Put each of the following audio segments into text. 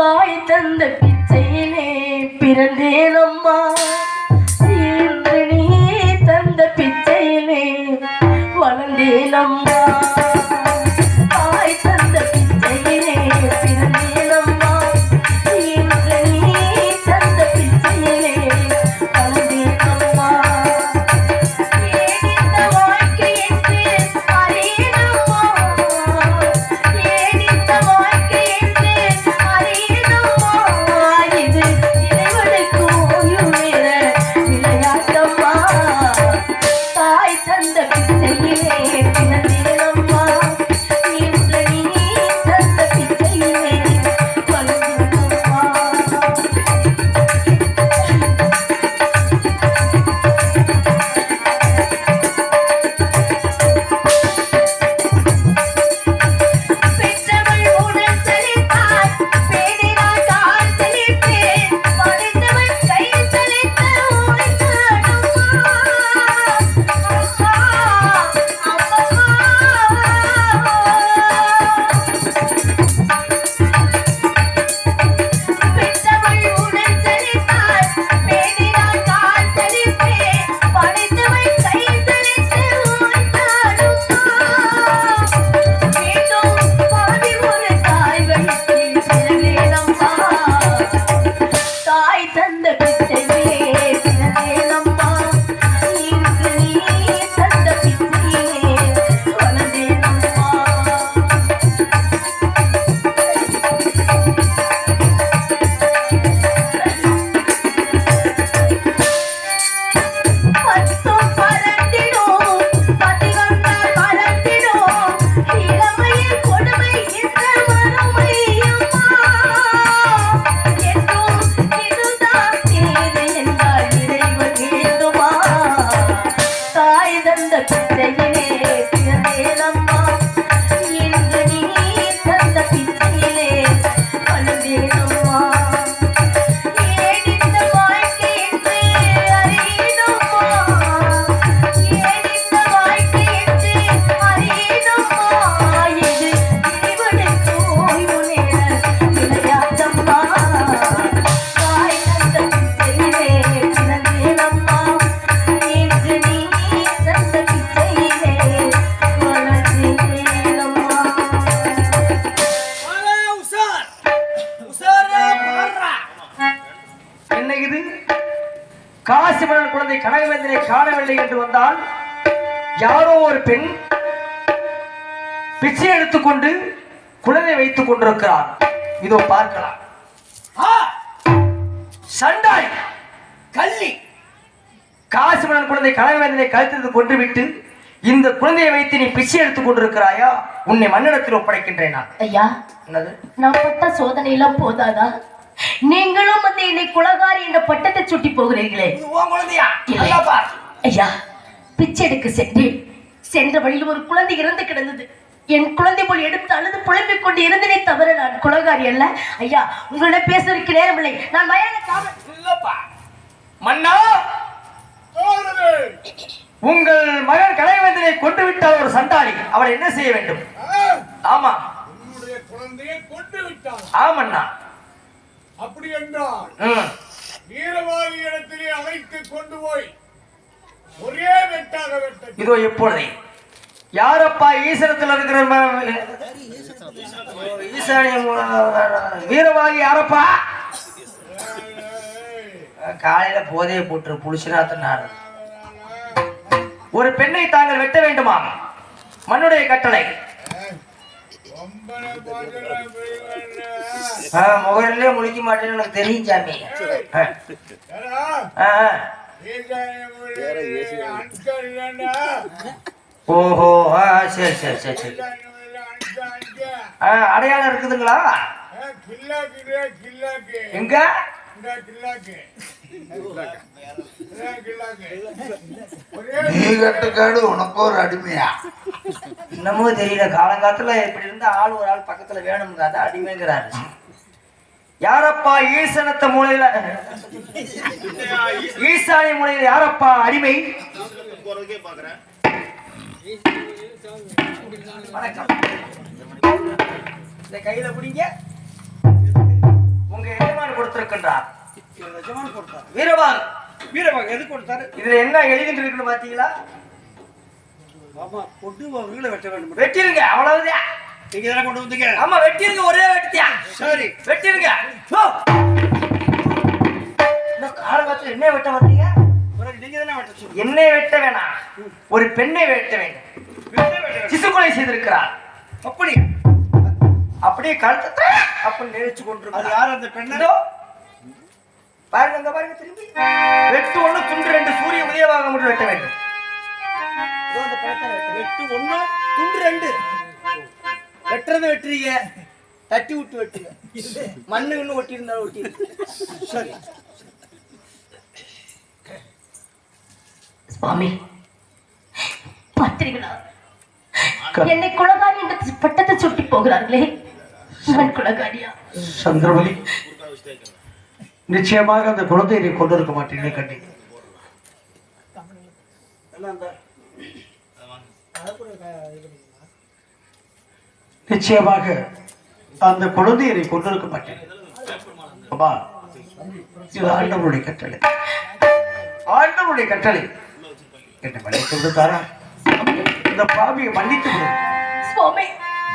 தாய் தந்த பிச்சையிலே பிறந்தேன் காசிமணன் குழந்தை கனகவேந்தனை காணவில்லை என்று வந்தால் யாரோ ஒரு பெண் பிச்சை எடுத்துக்கொண்டு குழந்தை வைத்துக் கொண்டிருக்கிறார். இதோ பார்க்கலாம். சண்டாய் கள்ளி. காசிமணன் குழந்தை கனகவேந்தனை கழுத்தது கொண்டு விட்டு இந்த குழந்தையை வைத்து நீ பிச்சை எடுத்துக் கொண்டிருக்கிறாயா? உன்னை மண்ணிடத்தில் ஒப்படைக்கின்றேன் ஐயா என்னது? நான் பட்ட சோதனை எல்லாம் போதாதா? நீங்களும் வந்து என்னை குலகாரி என்ற பட்டத்தை சுட்டி போகிறீர்களே. இல்லை. ஐயா பிச்சை எடுக்க சென்றேன். சென்ற வழியில் ஒரு குழந்தை இறந்து கிடந்தது. என் குழந்தை போல் எடுத்து அழுது புலம்பிக் கொண்டு இருந்தனே தவிர நான் குலகாரி அல்ல. ஐயா உங்களிடம் பேசுவதற்கு நேரமில்லை. நான் மயான மன்னா உங்கள் மகன் கனகவேந்தனை கொண்டு விட்டால் ஒரு சண்டாளி. அவனை என்ன செய்ய வேண்டும்? ஆமா. குழந்தையை கொண்டு விட்டான் ஆமண்ணா அப்படி என்றால் வீரவாதி இடத்திலே அழைத்து கொண்டு போய் ஒரே வெட்டாக வெட்ட இதோ எப்பொழுதே யாரப்பா ஈசனத்தில் இருக்கிற வீரவாதி யாரப்பா? காலையில போதையை போட்டு புளிச்சுனாத்த நாடு ஒரு பெண்ணை தாங்கள் வெட்ட வேண்டுமா மண்ணுடைய கட்டளை. முகரிலே முழிக்க மாட்டேன்னு எனக்கு தெரியும் சாமி. ஓஹோ ஆ சரி சரி சரி சரி. அடையாளம் இருக்குதுங்களா? ஏ, கில்லாக்குடா, கில்லாக்கு. எங்க? நீ கட்டுக்காடு உனக்கு ஒரு அடிமையா? இன்னமும் தெரியல. காலங்காலத்துல இப்படி இருந்தா ஆள் ஒரு ஆள் பக்கத்துல வேணுங்க அடிமைங்கிறாரு. யாரப்பா ஈசனத்த மூலையில ஈசானிய மூலையில யாரப்பா அடிமை? வணக்கம். இந்த கையில பிடிங்க. உங்க எஜமான் கொடுத்திருக்கின்றார். எஜமான் கொடுத்தாரு. வீரவான் வீரபாக எது கொடுத்தாரு? இதுல என்ன எழுதிட்டு இருக்குன்னு பாத்தீங்களா ஆமா வீட வெட்ட வேண்டும் வெட்டிருங்க அவ்வளவுதான். நீங்க தானே கொண்டு வந்தீங்க? ஆமா வெட்டிருங்க ஒரே வெட்டியா? சரி. வெட்டிருங்க. காலகட்டத்தில் என்ன வெட்ட வந்தீங்க நீங்க தானே வெட்ட என்னை வெட்ட வேணாம். ஒரு பெண்ணை வெட்ட வேண்டும். வெட்ட சிசுக்கொலை செய்திருக்கிறார். அப்படி அப்படியே கழுத்த அப்படின்னு நினைச்சு கொண்டிருக்கிறார். யார் அந்த பெண்ணு. பாருங்க அங்க பாருங்க திரும்பி. வெட்டு ஒண்ணு துண்டு ரெண்டு சூரிய உதயமாக மட்டும் வெட்ட வேண்டும். வெட்ட. ஒண்ணு துண்டு ரெண்டு. வெட்டுறது வெட்டுறீங்க. தட்டி விட்டு வெட்டுங்க. மண்ணு இன்னும் ஒட்டி இருந்தாலும் ஒட்டி சரி. சுவாமி பார்த்தீர்களா என்னை குலகாரி என்று பட்டத்தை சுட்டி போகிறார்களே. நான் குலகாரியா சந்திரவலி நிச்சயமாக அந்த குழந்தையை நீ கொண்டு இருக்க மாட்டீங்க கண்டி எல்லாம் அந்த நிச்சயமாக அந்த குழந்தையை நீ கொண்டு இருக்க அம்மா இது ஆண்டவருடைய கட்டளை. ஆண்டவருடைய கட்டளை. என்ன மன்னித்து விடுத்தாரா? இந்த பாவியை மன்னித்து விடு.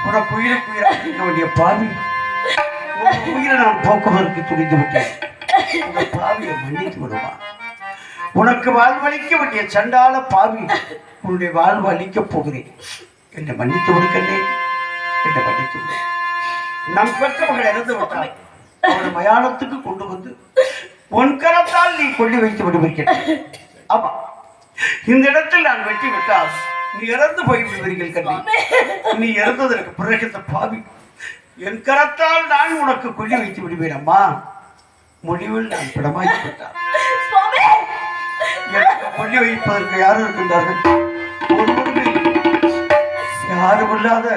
உனக்கு உயிருக்கு உயிராக வேண்டிய பாவி. உயிரை நான் போக்குவதற்கு துணிந்து விட்டேன். இந்த பாவியை மன்னித்து விடுவான் உனக்கு வாழ்வழிக்க வேண்டிய சண்டால பாவி உன்னுடைய வாழ்வு அளிக்கப் போகிறேன். என்னை மன்னித்து விடுக்கண்ணே என்னை மன்னித்து விடு. நம் பெற்றவர்கள் இறந்து விட்டாய் அவனை மயானத்துக்கு கொண்டு வந்து உன் கரத்தால் நீ கொண்டு வைத்து விடுவீர்கள். ஆமா. இந்த இடத்தில் நான் வெட்டி விட்டால் நீ இறந்து போய் விடுவீர்கள் கண்ணி. நீ இறந்ததற்கு பிறகு இந்த பாவி என் கரத்தால் நான் உனக்கு கொல்லி வைத்து விடுவேன் அம்மா. முடிவில் நான் பிடமாக்கி விட்டார் சுவாமி! எனக்கு கொல்லி வைப்பதற்கு யாரும் இருக்கின்றார்கள். யாரும் இல்லாத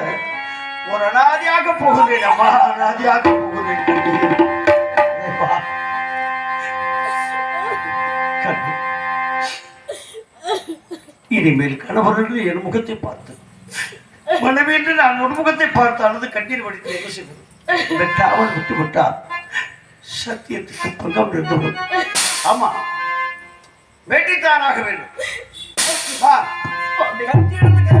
ஒரு அனாதியாக போகிறேன் அம்மா அனாதியாக போகிறேன். இனிமேல் கணவர் என்று என் முகத்தை பார்த்து மனைவி என்று நான் ஒரு முகத்தை பார்த்து அழுது கண்ணீர் வடித்து என்ன செய்வது? விட்டு விட்டால் சத்தியத்துக்கு பங்கம் இருந்தவர்கள் ஆமா. வேட்டித்தானாக வேண்டும். வா. கத்தி எடுத்து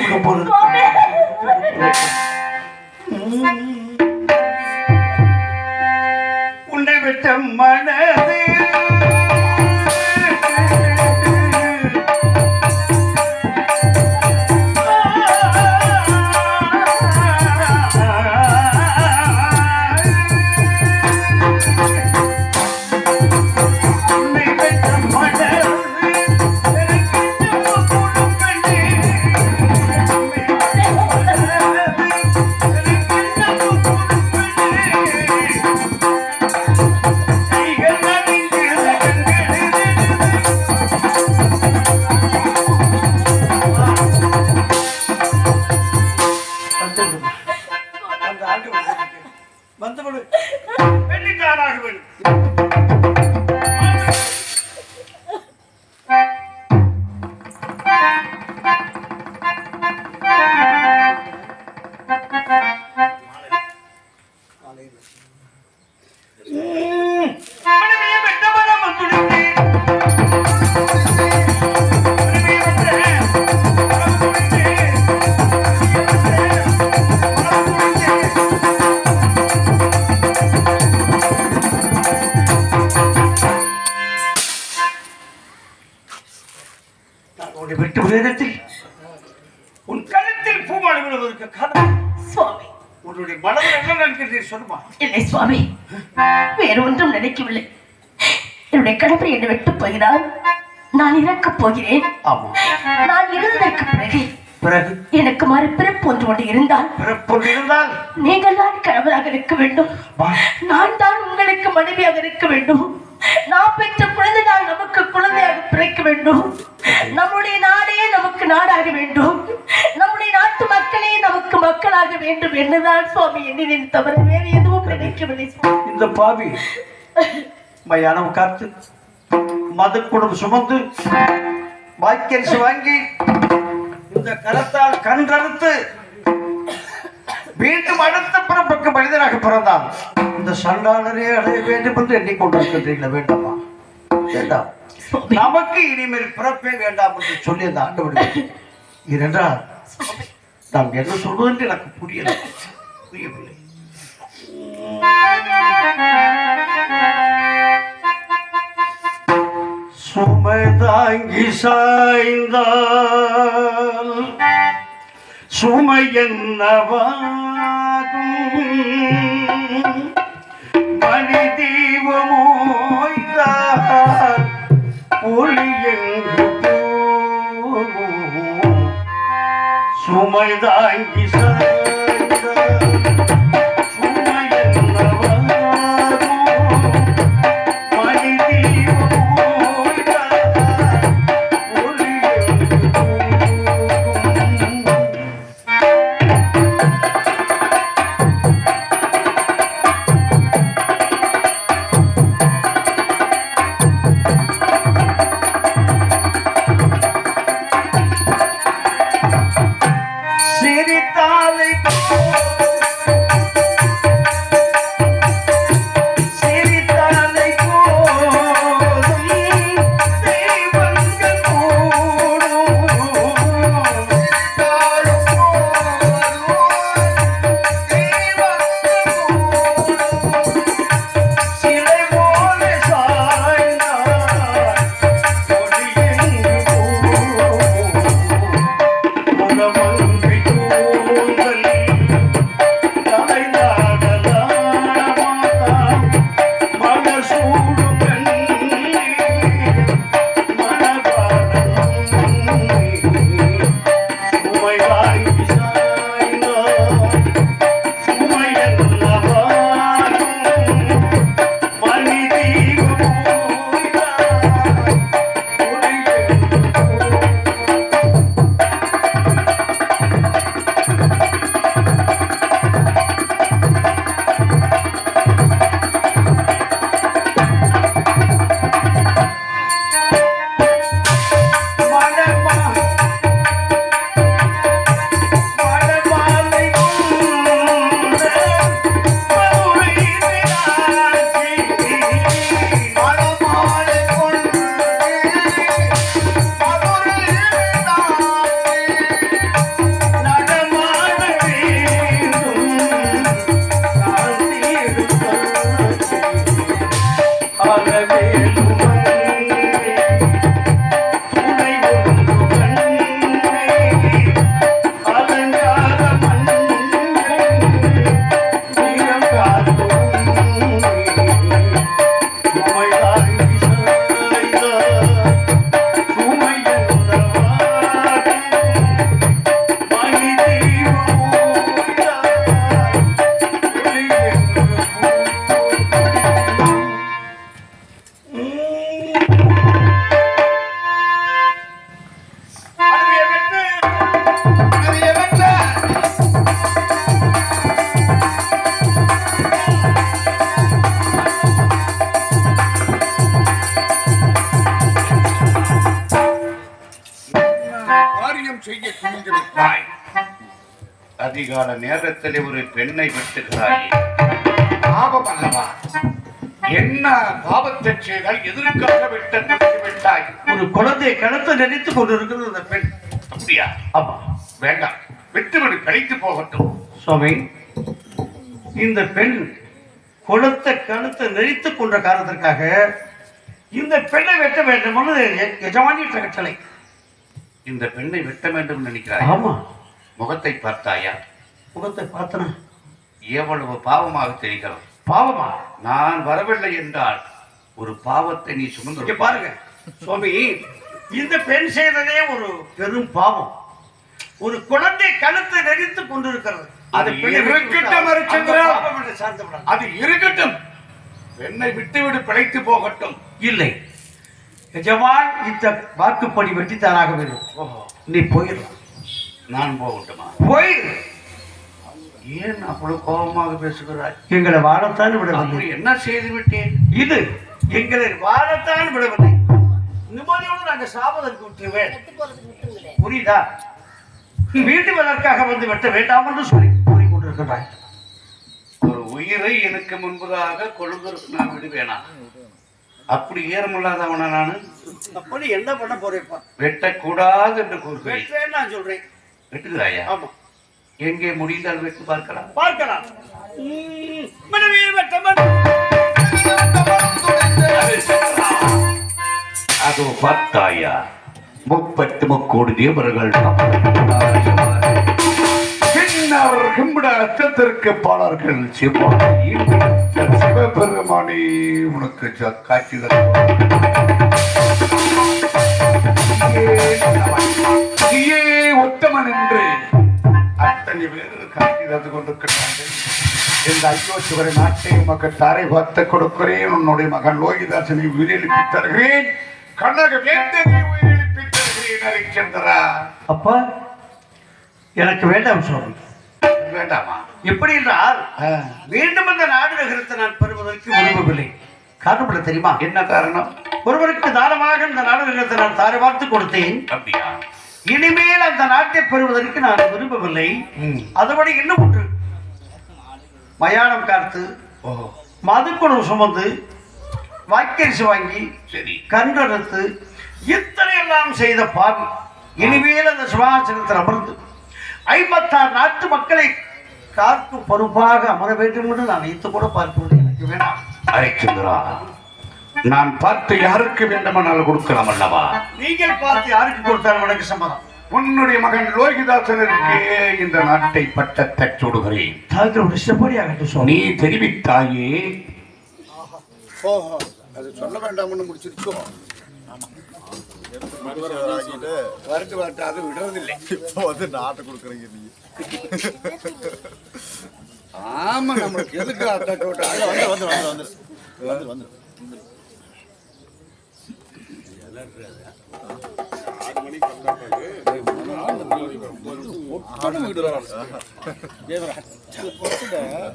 விட போறது உன்னை விட்ட மனதே சொல்லுமா? இல்லை சுவாமி வேறு ஒன்றும் நினைக்கவில்லை. என்னுடைய கணவர் என்னை விட்டு போகிறார். நான் இறக்கப் போகிறேன். நான் இருந்ததற்கு பிறகு பிறகு? எனக்கு மறுபிறப்பு ஒன்று ஒன்று இருந்தால் பிறப்பு இருந்தால்? நீங்கள் தான் கணவராக இருக்க வேண்டும். நான் தான் உங்களுக்கு மனைவியாக இருக்க வேண்டும். நான் பெற்ற குழந்தை தான் நமக்கு குழந்தையாக பிறக்க வேண்டும். நம்முடைய நாடே நமக்கு நாடாக வேண்டும் நம்முடைய நாட்டு மக்களே நமக்கு மக்களாக வேண்டும் என்னதான் சுவாமி எண்ணினேன் தவிர வேறு எதுவும் நினைக்கவில்லை. இந்த பாவி மயானம் காத்து மதுக்குடம் சுமந்து வாய்க்கரிசி வாங்கி இந்த கரத்தால் கன்றறுத்து மனிதனாக பிறந்தான். இந்த சண்டாளரே அடைய வேண்டும் என்று எண்ணிக்கொண்டிருக்கின்றீங்களா வேண்டாமா? வேண்டாம். நமக்கு இனிமேல் பிறப்பே வேண்டாம் என்று சொல்லி அந்த ஆண்டவன் ஏனென்றால் நாம் என்ன சொல்வது என்று எனக்கு புரியல. புரியவில்லை. சுமை தாங்கி சாய்ந்தால் சுமை என்னவாகும்? மணி தீபமோய்ந்தால் ஒளி எங்கு சுமைதாங்கி சாய்ந்தால் சுமை அதிகால நேரத்தில் ஒரு பெண்ணை அல்லவா என்ன பாவத்தை செய்தால் விட்டு நிறுத்தி விட்டாய். ஒரு குழந்தையை கழுத்தை நினைத்துக் கொண்டிருக்கிறது அந்த பெண். அப்படியா? ஆமா. வேண்டாம். விட்டுவிடு கழித்து போகட்டும். சுவாமி இந்த பெண் குளத்தை கழுத்தை நெறித்துக் கொண்ட காரணத்திற்காக இந்த பெண்ணை வெட்ட வேண்டும் என்று எ- எஜமானியிட்ட கட்டளை. இந்த பெண்ணை வெட்ட வேண்டும் நினைக்கிறாய்? ஆமா. முகத்தை பார்த்தாயா? முகத்தை பார்த்தனா? எவ்வளவு பாவமாக தெரிகிறது பாவமா? நான் வரவில்லை என்றால் ஒரு பாவத்தை நீ சுமந்து பாருங்க சுவாமி. இந்த பெண் செய்ததே ஒரு பெரும் பாவம். ஒரு குழந்தை கழுத்தை நெறித்துக் கொண்டிருக்கிறது. அது இருக்கட்டும், சார்ந்தவிடாது. அது இருக்கட்டும். பெண்ணை விட்டுவிடு பிழைத்து போகட்டும். இல்லை. எஜமான் இந்த வாக்குப்படி வெட்டித்தானாக வேண்டும். நீ போயிடலாம். நான் போகட்டுமா? போயிரு. ஏன் அவ்வளவு கோபமாக பேசுகிறாய்? எங்களை வாழத்தான் விடவில்லை. என்ன செய்து விட்டேன்? இது எங்களை வாழத்தான் விடவில்லை. நிம்மதியோடு நாங்க சாவதற்கு விட்டுருவேன். புரியுதா? வீட்டு வதற்காக வந்து வெட்ட வேண்டாம் என்று சொல்லி கூறிக்கொண்டிருக்கிறாய். உயிரை எனக்கு முன்பதாக கொள்வதற்கு நான் விடுவேனா? அப்படி ஏறமில்லாதவனா நானு? அப்படி என்ன பண்ண போறேப்பா? வெட்டக்கூடாது என்று வெற்றேன்னு நான் சொல்றேன். வெட்டுகிறாயா? ஆமா. எங்கே முடிந்தால் வெட்டு பார்க்கலாம். பார்க்கலாம். அதோ பார்த்தாயா? முப்பத்து முக்கோடி தேவர்கள் அச்சத்திற்கு பாலர்கள் சிவாய் சிவபெருமானே உனக்கு ச- காட்சி தருவார். நீயே உத்தமன் என்று? அத்தனை பேர் காட்சி தந்து கொண்டிருக்கிறார்கள் இந்த ஐயோ சிவரை நாட்டை உமக்கு தாரை பார்த்து கொடுக்கிறேன். உன்னுடைய மகன் லோகிதாசனை உயிரெழுப்பி தருகிறேன். கண்ணக வேந்தனை உயிரெழுப்பி தருகிறேன் ஹரிச்சந்திரா. அப்பா எனக்கு வேண்டாம் சுவாமி. வேண்டாமா? எப்படி என்றால் மீண்டும் அந்த நாடு நகரத்தை நான் பெறுவதற்கு விரும்பவில்லை. காரணம் என்ன தெரியுமா? என்ன காரணம்? ஒருவருக்கு தானமாக இந்த நாடு நகரத்தை நான் தாரை பார்த்து கொடுத்தேன். அப்படியா? இனிமேல் அந்த நாட்டை பெறுவதற்கு நான் விரும்பவில்லை. ம். அதுபடி இன்னும் ஒன்று மயானம் காத்து ஓ மதுக்குழு சுமந்து வாக்கரிசி வாங்கி சரி. கன்றெடுத்து இத்தனை எல்லாம் செய்த பாவி. இனிமேல் அந்த சிவாசனத்தில் அமர்ந்து ஐம்பத்தாறு நாட்டு மக்களை காக்கும் பொறுப்பாக அமர வேண்டும் என்று நான் நினைத்து கூட பார்க்கவில்லை எனக்கு வேண்டாம் ஹரிச்சந்திரா நான் பார்த்து யாருக்கு வேண்டுமானால் கொடுக்கலாம் அல்லவா? நீங்கள் பார்த்து யாருக்கு கொடுத்தாலும் எனக்கு சம்மதம். உன்னுடைய மகன் லோகிதாசனருக்கு இந்த நாட்டை பட்டத்தை சுடுகிறேன் நீ தெரிவித்தாயே. ஓஹோ அது சொல்ல வேண்டாம்னு முடிச்சிருச்சோ? வரட்டு வரட்டு அது விடுறதில்லை இப்போ வந்து நாட்டை கொடுக்குறீங்க நீ. ஆமா நம்மளுக்கு எதுக்கு அட்டாக் விட்டு வந்து வந்து வந்து. வந்து வந்து. அதெல்லாம் இருக்காது ஆறு மணிக்கு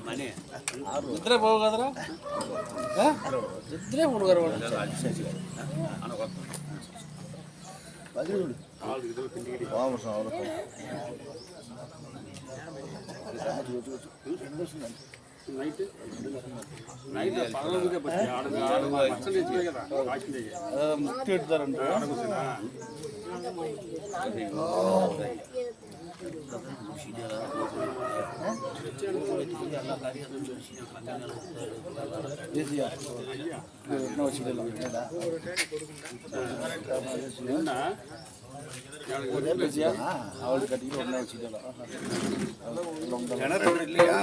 மணி ನಿದ್ರೆ ಹೋಗಾದ್ರ ನಿದ್ರೆ ಹುಡುಗರು ಅವರು வந்து வாமசம் அவ்வளோ முக்தி எடுத்தாரு அவளுக்கு கட்டிக்கிட்டு ஒன்றா வச்சுக்கலாம் இல்லையா